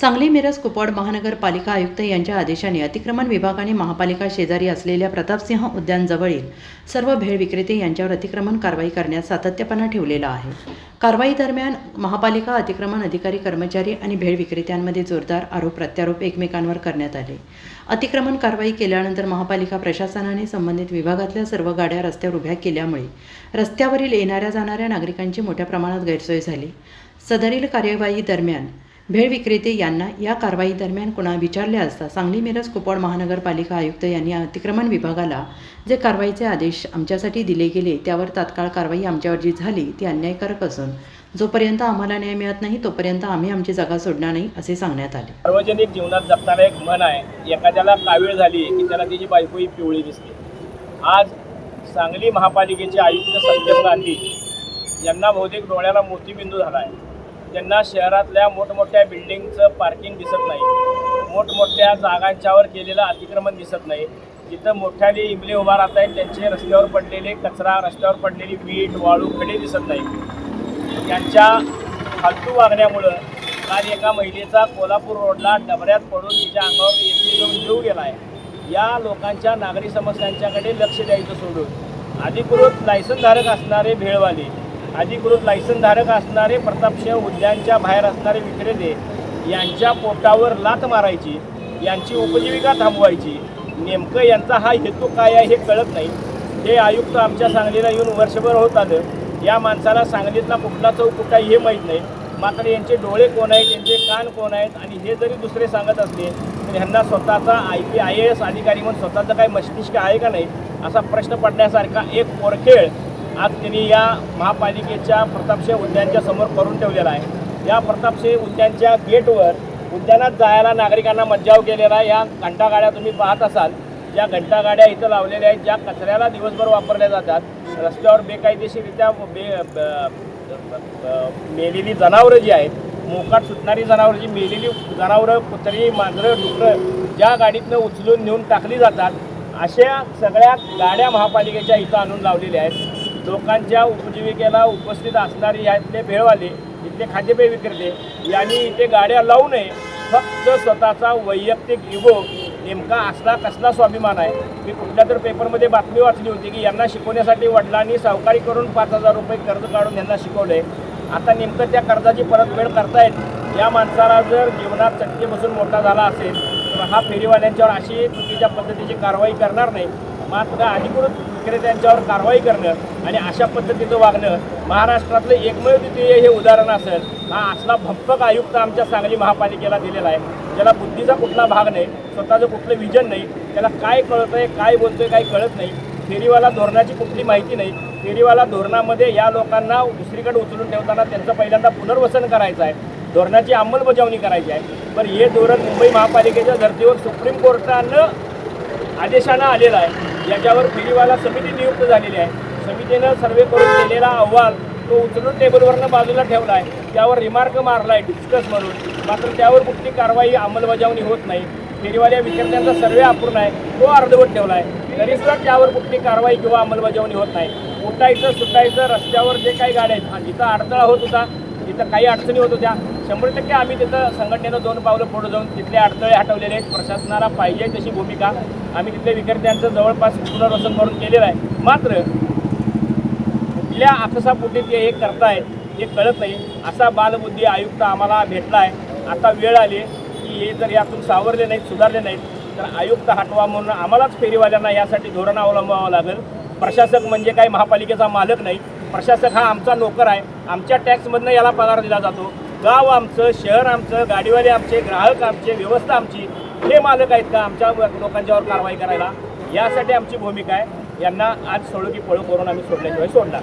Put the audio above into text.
सांगली मिरज कुपवाड महानगरपालिका आयुक्त यांच्या आदेशाने अतिक्रमण विभागाने महापालिका शेजारी असलेल्या प्रतापसिंह उद्यानजवळील सर्व भेळ विक्रेते यांच्यावर अतिक्रमण कारवाई करण्यात सातत्यपणा ठेवलेला आहे. कारवाई दरम्यान महापालिका अतिक्रमण अधिकारी कर्मचारी आणि भेळ विक्रेत्यांमध्ये जोरदार आरोप प्रत्यारोप एकमेकांवर करण्यात आले. अतिक्रमण कारवाई केल्यानंतर महापालिका प्रशासनाने संबंधित विभागातल्या सर्व गाड्या रस्त्यावर उभ्या केल्यामुळे रस्त्यावरील येणाऱ्या जाणाऱ्या नागरिकांची मोठ्या प्रमाणात गैरसोय झाली. सदरील कार्यवाही दरम्यान भेळ विक्रेते यांना या कारवाई दरम्यान कुणा विचारले असता सांगली मिरज कुपवाड महानगरपालिका आयुक्त यांनी अतिक्रमण विभागाला जे कारवाईचे आदेश आमच्यासाठी दिले गेले त्यावर तात्काळ कारवाई आमच्यावर जी झाली ती अन्यायकारक असून जोपर्यंत आम्हाला न्याय मिळत नाही तोपर्यंत आम्ही आमची जागा सोडणार नाही असे सांगण्यात आले. सार्वजनिक जीवनात जगताना एक मन आहे एखाद्याला कावीळ झाली की त्याला तिची बायको ही पिवळी दिसते. आज सांगली महापालिकेचे आयुक्त संजय गांधी यांना बहुतेक डोळ्याला मोतीबिंदू झाला आहे. त्यांना शहरातल्या मोठमोठ्या बिल्डिंगचं पार्किंग दिसत नाही मोठमोठ्या जागांच्यावर केलेलं अतिक्रमण दिसत नाही जिथं मोठ्याने इमले उभा राहत आहेत त्यांचे रस्त्यावर पडलेले कचरा रस्त्यावर पडलेली वीट वाळू खडे दिसत नाही त्यांच्या फालतू वागण्यामुळं काल एका महिलेचा कोल्हापूर रोडला डबऱ्यात पडून तिच्या अंगावर एकटी जाऊन जीव गेला आहे या लोकांच्या नागरी समस्यांच्याकडे लक्ष द्यायचं सोडून अधिकृत लायसनधारक असणारे भेळवाले अधिकृत लायसनधारक असणारे प्रतापसिंह उद्यानच्या बाहेर असणारे विक्रेते यांच्या पोटावर लात मारायची यांची उपजीविका थांबवायची. नेमकं यांचा हा हेतू काय आहे हे कळत नाही. हे आयुक्त आमच्या सांगलीला येऊन वर्षभर होत आलं या माणसाला सांगलीतला कुठला चौक कुठला आहे हे माहीत नाही. मात्र यांचे डोळे कोण आहेत यांचे कान कोण आहेत आणि हे जरी दुसरे सांगत असले तर ह्यांना स्वतःचा I P I A S अधिकारी म्हणून स्वतःचं काही मस्तिष्क आहे का नाही असा प्रश्न पडण्यासारखा एक पोरखेळ आज त्यांनी या महापालिकेच्या प्रतापशे उद्यानच्या समोर करून ठेवलेला आहे. या प्रतापशे उद्यानच्या गेटवर उद्यानात जायला नागरिकांना मज्जाव केलेला आहे या घंटागाड्या तुम्ही पाहत असाल. ज्या घंटागाड्या इथं लावलेल्या आहेत ज्या कचऱ्याला दिवसभर वापरल्या जातात. रस्त्यावर बेकायदेशीरित्या बे मेलेली जनावरं जी आहेत मोकाट सुटणारी जनावरं जी मेलेली जनावरं कुत्री मांजरं डुकरं ज्या गाडीतनं उचलून नेऊन टाकली जातात अशा सगळ्या गाड्या महापालिकेच्या इथं आणून लावलेल्या आहेत. लोकांच्या उपजीविकेला उपस्थित असणारे यातले भेळवाले इथले खाद्यपेय विक्रेते यांनी इथे गाड्या लावू नये. फक्त स्वतःचा वैयक्तिक इगो नेमका असला कसला स्वाभिमान आहे? मी कुठल्या तर पेपरमध्ये बातमी वाचली होती की यांना शिकवण्यासाठी वडिलांनी सावकारी करून पाच हजार रुपये कर्ज काढून यांना शिकवलं. आहे आता नेमकं त्या कर्जाची परतफेड करतायत. या माणसाला जर जीवनात चटके बसून मोठा झाला असेल तर हा फेरीवाल्यांच्यावर अशी चुकीच्या पद्धतीची कारवाई करणार नाही. मात्र अधिकृत विक्रेत्यांच्यावर कारवाई करणं आणि अशा पद्धतीचं वागणं महाराष्ट्रातलं एकमेव द्वितीय हे उदाहरण असेल हा असला भंपक आयुक्त आमच्या सांगली महापालिकेला दिलेला आहे. ज्याला बुद्धीचा कुठला भाग नाही स्वतःचं कुठलं विजन नाही त्याला काय कळत आहे काय बोलतोय काय कळत नाही फेरीवाला धोरणाची कुठली माहिती नाही फेरीवाला धोरणामध्ये या लोकांना दुसरीकडे उचलून ठेवताना त्यांचं पहिल्यांदा पुनर्वसन करायचं आहे धोरणाची अंमलबजावणी करायची आहे. पण हे धोरण मुंबई महापालिकेच्या धर्तीवर सुप्रीम कोर्टानं आदेशानं आलेलं आहे. याच्यावर फेरीवाला समिती नियुक्त झालेली आहे. समितीनं सर्वे करून केलेला अहवाल तो उचलून टेबलवरनं बाजूला ठेवला आहे त्यावर रिमार्क मारला आहे डिस्कस म्हणून. मात्र त्यावर कुठली कारवाई अंमलबजावणी होत नाही. फेरीवाल्या विद्यार्थ्यांचा सर्वे अपूर्ण आहे. तो अर्धवट ठेवला आहे तरीसुद्धा त्यावर कुठली कारवाई किंवा अंमलबजावणी होत नाही. उठायचं सुटायचं रस्त्यावर जे काही गाड्या आहेत जिथं अडथळा होत होता तिथं काही अडचणी होत होत्या. शंभर टक्के आम्ही तिथं संघटनेनं दोन पावलं पुढे जाऊन तिथले अडथळे हटवलेले आहेत. प्रशासनाला पाहिजे तशी भूमिका. आम्ही तिथल्या विक्रेत्यांचं जवळपास पुनर्वसन करून केलेलं आहे. मात्र कुठल्या आकसापोटी ते हे करतायत हे कळत नाही. असा बालबुद्धी आयुक्त आम्हाला भेटला आहे आता वेळ आली की हे जर यातून सावरले नाहीत सुधारले नाहीत तर आयुक्त हटवा म्हणून आम्हालाच फेरीवाल्यांना यासाठी धोरण अवलंबावं लागेल. प्रशासक म्हणजे काही महापालिकेचा मालक नाही. प्रशासक हा आमचा नोकर आहे. आमच्या टॅक्समधनं याला पगार दिला जातो. गाव आमचं शहर आमचं गाडीवाले आमचे ग्राहक आमचे व्यवस्था आमची. हे मालक आहेत का आमच्या लोकांच्यावर कारवाई करायला? यासाठी आमची भूमिका आहे. यांना आज सोडू की पळू करून आम्ही सोडल्याशिवाय सोडणार.